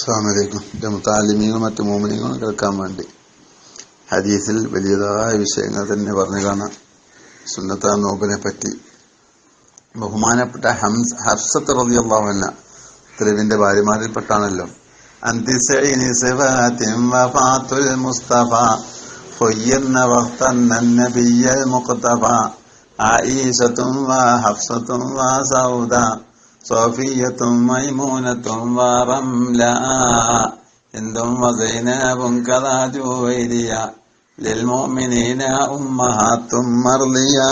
അസ്സാമലൈക്കും മുത്താലിമീങ്ങളും മറ്റു മോമിനിങ്ങളും കേൾക്കാൻ വേണ്ടി. ഹദീസിൽ വലിയതായ വിഷയങ്ങൾ തന്നെ പറഞ്ഞു കാണാം. സുന്നത്ത നോബിനെ പറ്റി. ബഹുമാനപ്പെട്ട ഹംസ് ഹർഷത്ത് റതിയുള്ളവന്ന തെരുവിന്റെ ഭാര്യമാരിൽപ്പെട്ടാണല്ലോ. മുസ്തഫ വാ ഹഫ്സത്തും സൗദ. المقتفى عائشة وحفصة وسودة صوفية ميمونة ورملا هند وزينب كذا جويريا للمؤمنين أمهات مرضيا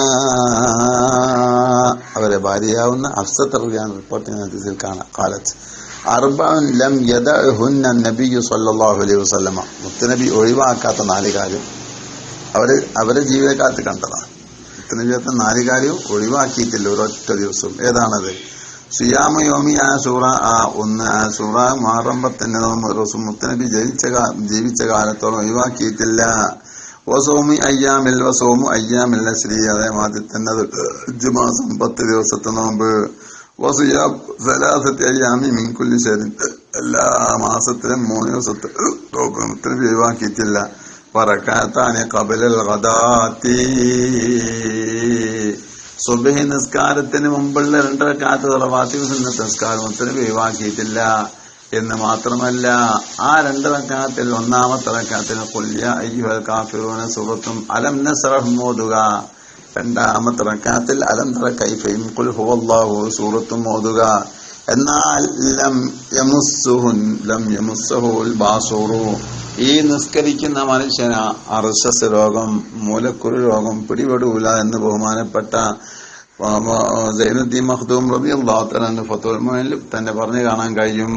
അവരെ ഭാര്യയാവുന്ന അഫ്സത്ത് അറിയാൻ റിപ്പോർട്ടിംഗ് ഹദീസിൽ കാണാം കാലത്ത് അർബൻ ലം യദഹുന്ന നബിയു സല്ലല്ലാഹു അലൈഹി വസല്ലമ മുത്തനബി ഒഴിവാക്കാത്ത നാല് കാര്യം അവര് അവരെ ജീവിതകാലത്ത് കണ്ടതാണ് മുത്തനബിയത്തെ നാല് കാര്യവും ഒഴിവാക്കിയിട്ടില്ല ഒരൊറ്റ ദിവസവും ഏതാണത് സിയാമ യോമി ആ സൂറ ആ ഒന്ന് ആ സൂറ മാറമ്പത്തിന്റെ റസൂൽ മുത്തനബി ജനിച്ച ജീവിച്ച കാലത്തോളം ഒഴിവാക്കിയിട്ടില്ല. വസോമി അയ്യാമിൽ വസോമു അയ്യാമില്ല ശ്രീ അതേമാതിരി തന്നെ അത് അഞ്ച് മാസം പത്ത് ദിവസത്തെ നോമ്പ്. വസുയാ സലാസത്തി അയ്യാമി മിൻകുല്ലി ശരി എല്ലാ മാസത്തിലും മൂന്ന് ദിവസത്തെ മുത്തനബി ഒഴിവാക്കിയിട്ടില്ല. പറക്കാത്താനെ കബലൽ ഗദാത്തി സുബഹി നിസ്കാരത്തിന് മുമ്പുള്ള രണ്ടര കാത്ത് സുന്നത്ത് നിസ്കാരം ഒത്തിരി ഒഴിവാക്കിയിട്ടില്ല എന്ന് മാത്രമല്ല ആ രണ്ട് റക്കാത്തിൽ ഒന്നാമത്തെ റക്കാത്തിൽ കൊല്യ അയ്യുഹൽ കാഫിറൂന സുഹൃത്തും അലം നസ്റഹ് രണ്ടാമത്തെ റക്കാത്തിൽ അലം തറ കൈഫയും കുൽ ഹുവല്ലാഹു സൂറത്തും മോതുക എന്നാൽ ലം യമുസ്സുഹുൻ ലം യമുസ്സഹുൽ ബാസൂറു. ഈ നിസ്കരിക്കുന്ന മനുഷ്യന് അർശസ് രോഗം മൂലക്കുരു രോഗം പിടിപെടൂല എന്ന് ബഹുമാനപ്പെട്ട സൈനുദ്ദീൻ മഹ്ദൂം റബി അള്ളാഹു ഫത്തുൽ മുഅനിൽ തന്നെ പറഞ്ഞു കാണാൻ കഴിയും.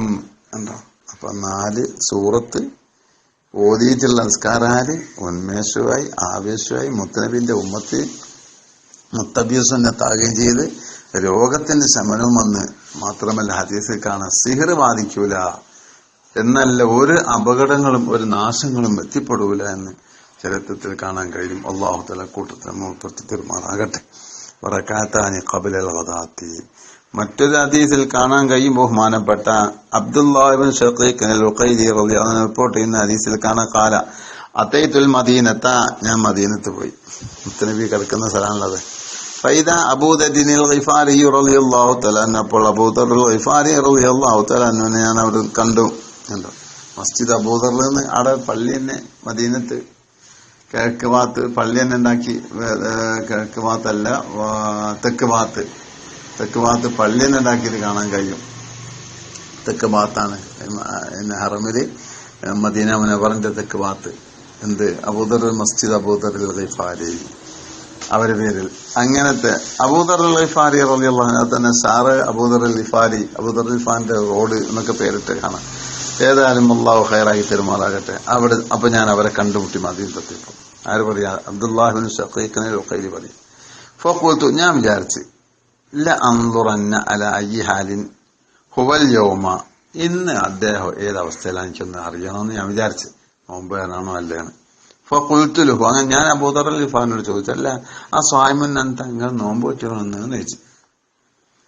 എന്താ? അപ്പൊ നാല് സൂറത്ത് ഓതിയിട്ടുള്ള നിസ്കാരാൽ ഉന്മേഷമായി ആവേശമായി മുത്തനബിന്റെ ഉമ്മത്ത് മുത്തബീസുന്നെ താകുകയും ചെയ്ത് രോഗത്തിന്റെ ശമനവും വന്ന് മാത്രമല്ല ഹദീസിൽ കാണാൻ സിഹർ ബാധിക്കൂല എന്നല്ല ഒരു അപകടങ്ങളും ഒരു നാശങ്ങളും എത്തിപ്പെടൂല എന്ന് ചരിത്രത്തിൽ കാണാൻ കഴിയും. അള്ളാഹു തല കൂട്ടത്തിൽ മൂപ്പത്തി തീർമാറാകട്ടെ വറക്കാത്താനി കബിലൽ വദാത്തി മറ്റൊരു ഹദീസിൽ കാണാൻ കഴിയും ബഹുമാനപ്പെട്ട അബ്ദുല്ലാഹിബിൻ റിപ്പോർട്ട് ചെയ്യുന്ന ഹദീസിൽ കാണാൻ കാല അത്തൈത്തുൽ മദീനത്ത ഞാൻ മദീനത്ത് പോയി. മുത്തനബി കിടക്കുന്ന സ്ഥലമാണുള്ളത്. ഫൈദ അബൂദദ്ദീനിൽ ഗിഫാരി റളിയല്ലാഹു തആല അൻഹു അപ്പോൾ അബൂദർ ഗിഫാരി റളിയല്ലാഹു തആല അൻഹുവിനെ ഞാൻ അവിടെ കണ്ടു. കണ്ടു. മസ്ജിദ് അബൂദറിൽ നിന്ന് അവിടെ പള്ളി തന്നെ മദീനത്ത് കിഴക്ക് ഭാഗത്ത് പള്ളി തന്നെ ഉണ്ടാക്കി. കിഴക്ക് ഭാഗത്തല്ല തെക്ക് ഭാഗത്ത്. തെക്ക് ഭാഗത്ത് പള്ളി തന്നെ ഉണ്ടാക്കിയിട്ട് കാണാൻ കഴിയും. തെക്ക് ഭാഗത്താണ് പിന്നെ ഹറമിൽ മദീന മുനവറിന്റെ തെക്ക് ഭാഗത്ത്. എന്ത്? അബൂദർ മസ്ജിദ് അബൂദറിൽ ഗിഫാരി. അവരുടെ പേരിൽ. അങ്ങനത്തെ അബൂദർ ലിഫാരി റളിയല്ലാഹു തന്നെ സാറ് അബൂദർ ലിഫാരി അബൂദർ ലിഫാന്റെ റോഡ് എന്നൊക്കെ പേരിട്ട് കാണാം. ഏതായാലും അള്ളാഹു ഹൈറായി തെരുമാറാകട്ടെ അവിടെ അപ്പൊ ഞാൻ അവരെ കണ്ടുമുട്ടി മദീനത്തെത്തിയപ്പോൾ. ആര് പറയാ? അബ്ദുല്ലാഹിബിൻ ഷഖീഖിനെ കൈലി പറയും. ഫോക്കോത്തു ഞാൻ വിചാരിച്ച് ല അന്തുറന്ന അല അയ്യ ഹാലിൻ ഹുവൽ യോമ. ഇന്ന് അദ്ദേഹം ഏതവസ്ഥയിലാണ് എനിക്കൊന്ന് അറിയണമെന്ന് ഞാൻ വിചാരിച്ചു. അല്ലേ അല്ലേന്ന് ഫുൽത്തുലുഹു അങ്ങനെ ഞാൻ അബൂദർ അലിഫാനോട് ചോദിച്ചല്ല ആ സ്വാമിൻ തങ്ങൾ നിങ്ങൾ നോമ്പ് പറ്റുമെന്ന് ചോദിച്ചു.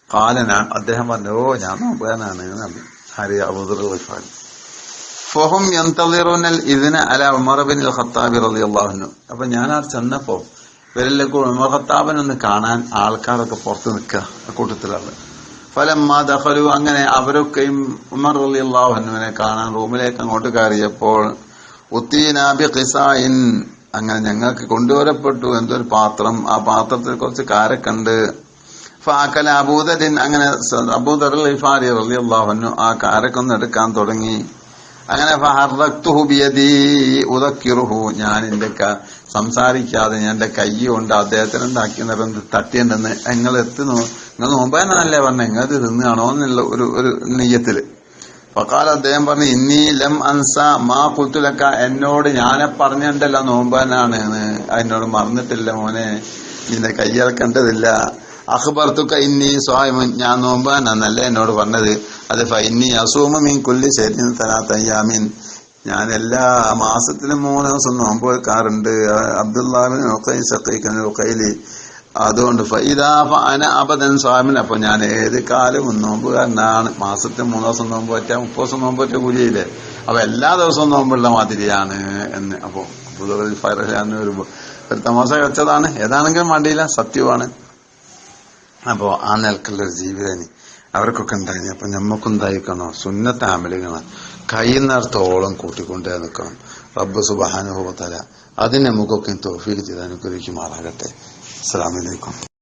കാലന അദ്ദേഹം പറഞ്ഞു ഓ ഞാൻ നോമ്പുകാരനാണ് പറഞ്ഞു. ഹരി അബൂദർ അലിഫാൻ ഫഹും യന്തളിറുനൽ ഇതിന് അല ഉമർ ബിൻ ഖത്താബി റളിയല്ലാഹു അൻഹു. അപ്പൊ ഞാൻ ആ ചെന്നപ്പോ ഇവരിലേക്ക് ഉമർ ഖത്താബിനെ ഒന്ന് കാണാൻ ആൾക്കാരൊക്കെ പുറത്ത് നിൽക്കുക കൂട്ടത്തിലാണ്. ദഖലു അങ്ങനെ അവരൊക്കെയും ഉമർ അലി അള്ളാഹുനുവിനെ കാണാൻ റൂമിലേക്ക് അങ്ങോട്ട് കയറിയപ്പോൾ ഉത്തീനാബി അങ്ങനെ ഞങ്ങൾക്ക് കൊണ്ടുവരപ്പെട്ടു. എന്തൊരു പാത്രം. ആ പാത്രത്തിൽ കുറച്ച് കാരക്കുണ്ട്. ഫാക്കല അബൂദരിൻ. അങ്ങനെ അബൂദർ അൻഹു ആ കാരക്കൊന്ന് എടുക്കാൻ തുടങ്ങി. അങ്ങനെ ഉദക്കിറുഹു. ഞാൻ എന്റെ സംസാരിക്കാതെ ഞാൻ എന്റെ കൈ കൊണ്ട് അദ്ദേഹത്തിന് എന്താക്കി നിറഞ്ഞ് തട്ടിയുണ്ടെന്ന് നിങ്ങൾ എത്തുന്നു നിങ്ങൾ നോമ്പാനല്ലേ പറഞ്ഞ നിങ്ങൾ തിന്നുകയാണോ എന്നുള്ള ഒരു ഒരു നെയ്യത്തിൽ ഫക്കാൽ അദ്ദേഹം പറഞ്ഞു ഇന്നീ ലം അൻസ മാ കുത്തുലക്ക എന്നോട് ഞാനെ പറഞ്ഞിട്ടല്ല നോമ്പാനാണ് എന്ന്. എന്നോട് മറന്നിട്ടില്ല മോനെ. നിന്റെ കയ്യിറക്കേണ്ടതില്ല അഖ്ബർത്തുക്ക ഇന്നി സ്വായമൻ. ഞാൻ നോമ്പാനല്ല എന്നോട് പറഞ്ഞത്. അത് ഫൈനി അസൂമ മീൻ കുല്ലി ശരീരം തലാത്തയ്യാമീൻ ഞാൻ എല്ലാ മാസത്തിലും മൂന്ന് ദിവസം നോമ്പ് വെക്കാറുണ്ട്. അബ്ദുല്ലാഹിൻ സഖീഖൻ ഉഖൈലി അതുകൊണ്ട് ഫൈദാ അന അബദൻ സ്വാമിൻ. അപ്പൊ ഞാൻ ഏത് കാലവും നോമ്പുകാരനാണ് മാസത്തിൽ മൂന്ന് ദിവസം നോമ്പ് പറ്റാ മുപ്പത് ദിവസം നോമ്പ് പറ്റിയ കൂലിയില്ലേ അപ്പൊ എല്ലാ ദിവസവും നോമ്പുള്ള മാതിരിയാണ് എന്ന്. അപ്പൊ അബൂദർ ഫൈറഹാന്ന് വരുമ്പോ ഒരു തമാശ വെച്ചതാണ്. ഏതാണെങ്കിലും വേണ്ടിയില്ല സത്യമാണ്. അപ്പോ ആ നിലക്കുള്ളൊരു ജീവിതനി അവർക്കൊക്കെ ഉണ്ടായി അപ്പൊ ഞമ്മക്കുണ്ടായിക്കണോ സുന്നത്ത് ആമലുകളാണ്. നേർത്തോളം കൂട്ടിക്കൊണ്ടേ നിൽക്കണം റബ്ബ് സുബാനുഭവത്തല അതിന് നമുക്കൊക്കെ തോഫീക്ക് ചെയ്ത് അനുഗ്രഹിക്കുമാറാകട്ടെ. السلام عليكم.